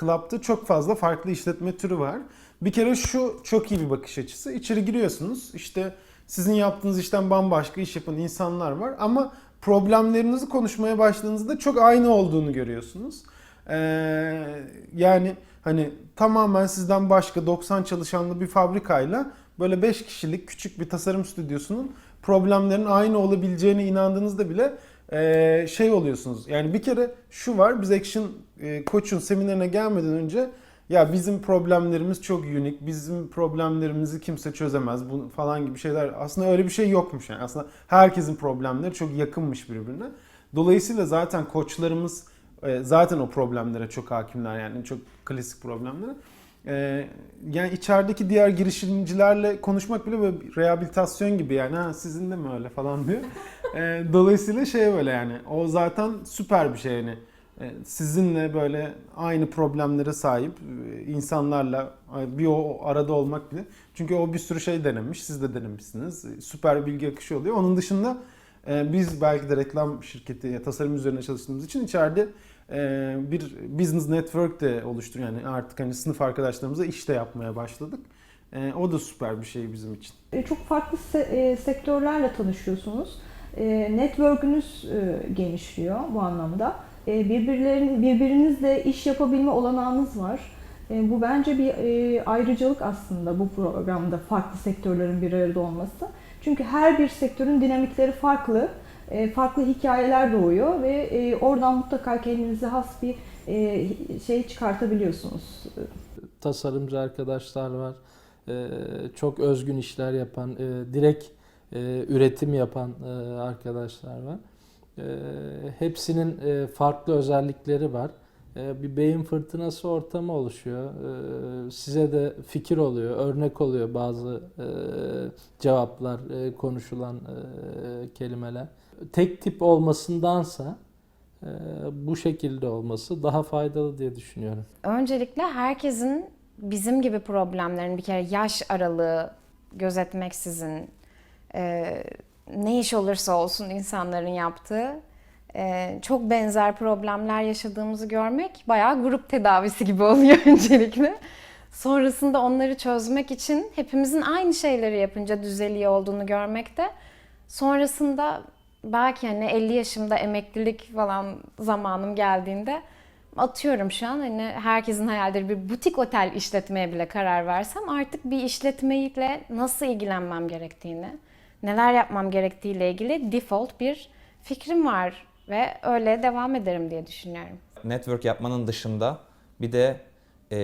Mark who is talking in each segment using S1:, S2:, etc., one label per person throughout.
S1: Club'da çok fazla farklı işletme türü var. Bir kere şu çok iyi bir bakış açısı. İçeri giriyorsunuz. İşte sizin yaptığınız işten bambaşka iş yapan insanlar var ama problemlerinizi konuşmaya başladığınızda çok aynı olduğunu görüyorsunuz. Ee, yani hani tamamen sizden başka 90 çalışanlı bir fabrikayla böyle 5 kişilik küçük bir tasarım stüdyosunun problemlerin aynı olabileceğine inandığınızda bile ee, şey oluyorsunuz. Yani bir kere şu var biz Action e, Koç'un seminerine gelmeden önce ya bizim problemlerimiz çok unik, bizim problemlerimizi kimse çözemez bu falan gibi şeyler. Aslında öyle bir şey yokmuş yani. Aslında herkesin problemleri çok yakınmış birbirine. Dolayısıyla zaten koçlarımız e, zaten o problemlere çok hakimler yani çok klasik problemlere. E, yani içerideki diğer girişimcilerle konuşmak bile böyle rehabilitasyon gibi yani ha sizin de mi öyle falan diyor. E, dolayısıyla şey böyle yani o zaten süper bir şey yani. E, Sizinle böyle aynı problemlere sahip e, insanlarla bir o arada olmak bile. Çünkü o bir sürü şey denemiş, siz de denemişsiniz. E, Süper bilgi akışı oluyor. Onun dışında e, biz belki de reklam şirketi, ya tasarım üzerine çalıştığımız için içeride e, bir business network de oluşturuyor. Yani artık hani sınıf arkadaşlarımızla iş de yapmaya başladık. E, O da süper bir şey bizim için.
S2: E, Çok farklı se- e, sektörlerle tanışıyorsunuz. E, Network'ünüz e, genişliyor bu anlamda. E, Birbirlerin birbirinizle iş yapabilme olanağınız var. E, Bu bence bir e, ayrıcalık aslında bu programda farklı sektörlerin bir arada olması. Çünkü her bir sektörün dinamikleri farklı, e, farklı hikayeler doğuyor ve e, oradan mutlaka kendinize has bir e, şey çıkartabiliyorsunuz.
S3: tasarımcı arkadaşlar var. Ee, çok özgün işler yapan, e, direkt e, üretim yapan e, arkadaşlar var. E, hepsinin e, farklı özellikleri var. E, bir beyin fırtınası ortamı oluşuyor. E, size de fikir oluyor, örnek oluyor bazı e, cevaplar, e, konuşulan e, kelimeler. Tek tip olmasındansa e, bu şekilde olması daha faydalı diye düşünüyorum.
S4: Öncelikle herkesin bizim gibi problemlerin bir kere yaş aralığı gözetmeksizin e, ne iş olursa olsun insanların yaptığı e, çok benzer problemler yaşadığımızı görmek bayağı grup tedavisi gibi oluyor öncelikle. Sonrasında onları çözmek için hepimizin aynı şeyleri yapınca düzeliyor olduğunu görmek de sonrasında belki hani 50 yaşımda emeklilik falan zamanım geldiğinde atıyorum şu an hani herkesin hayalleri bir butik otel işletmeye bile karar versem artık bir işletmeyle nasıl ilgilenmem gerektiğini, neler yapmam gerektiğiyle ilgili default bir fikrim var ve öyle devam ederim diye düşünüyorum.
S5: network yapmanın dışında bir de e,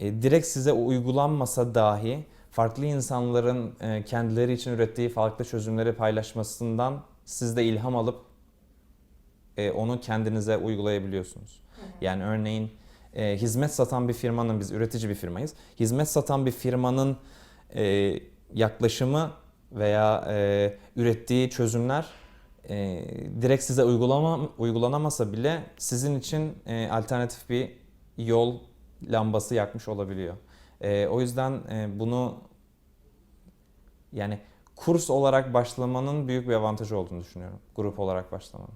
S5: e, direkt size uygulanmasa dahi farklı insanların e, kendileri için ürettiği farklı çözümleri paylaşmasından siz de ilham alıp e, onu kendinize uygulayabiliyorsunuz. Yani örneğin e, hizmet satan bir firmanın, biz üretici bir firmayız, hizmet satan bir firmanın e, yaklaşımı veya e, ürettiği çözümler e, direkt size uygulama, uygulanamasa bile sizin için e, alternatif bir yol lambası yakmış olabiliyor. E, o yüzden e, bunu yani kurs olarak başlamanın büyük bir avantajı olduğunu düşünüyorum. Grup olarak başlamanın.